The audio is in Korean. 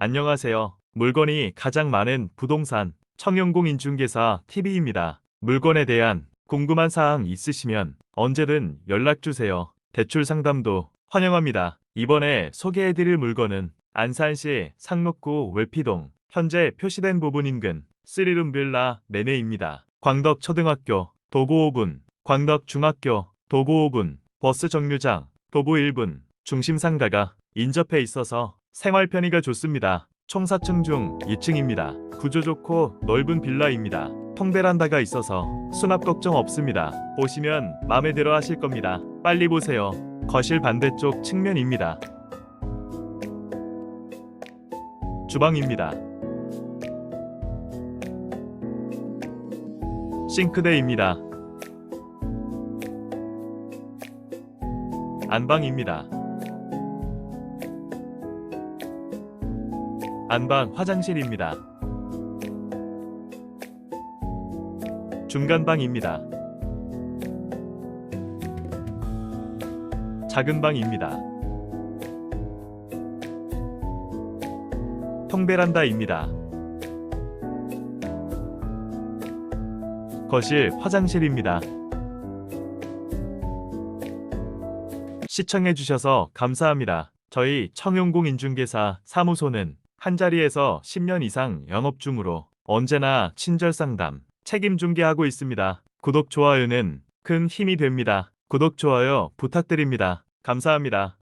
안녕하세요. 물건이 가장 많은 부동산 청영공 인중개사 TV입니다. 물건에 대한 궁금한 사항 있으시면 언제든 연락 주세요. 대출 상담도 환영합니다. 이번에 소개해드릴 물건은 안산시 상록구 외피동 현재 표시된 부분 인근 3룸 빌라 매매입니다. 광덕 초등학교 도보 5분, 광덕 중학교 도보 5분, 버스 정류장 도보 1분, 중심 상가가 인접해 있어서 생활 편의가 좋습니다. 총 4층 중 2층입니다. 구조 좋고 넓은 빌라입니다. 통베란다가 있어서 수납 걱정 없습니다. 보시면 마음에 들어 하실 겁니다. 빨리 보세요. 거실 반대쪽 측면입니다. 주방입니다. 싱크대입니다. 안방입니다. 안방 화장실입니다. 중간방입니다. 작은 방입니다. 통베란다입니다. 거실 화장실입니다. 시청해주셔서 감사합니다. 저희 청용공 인중개사 사무소는 한자리에서 10년 이상 영업 중으로 언제나 친절 상담, 책임 중개하고 있습니다. 구독, 좋아요는 큰 힘이 됩니다. 구독, 좋아요 부탁드립니다. 감사합니다.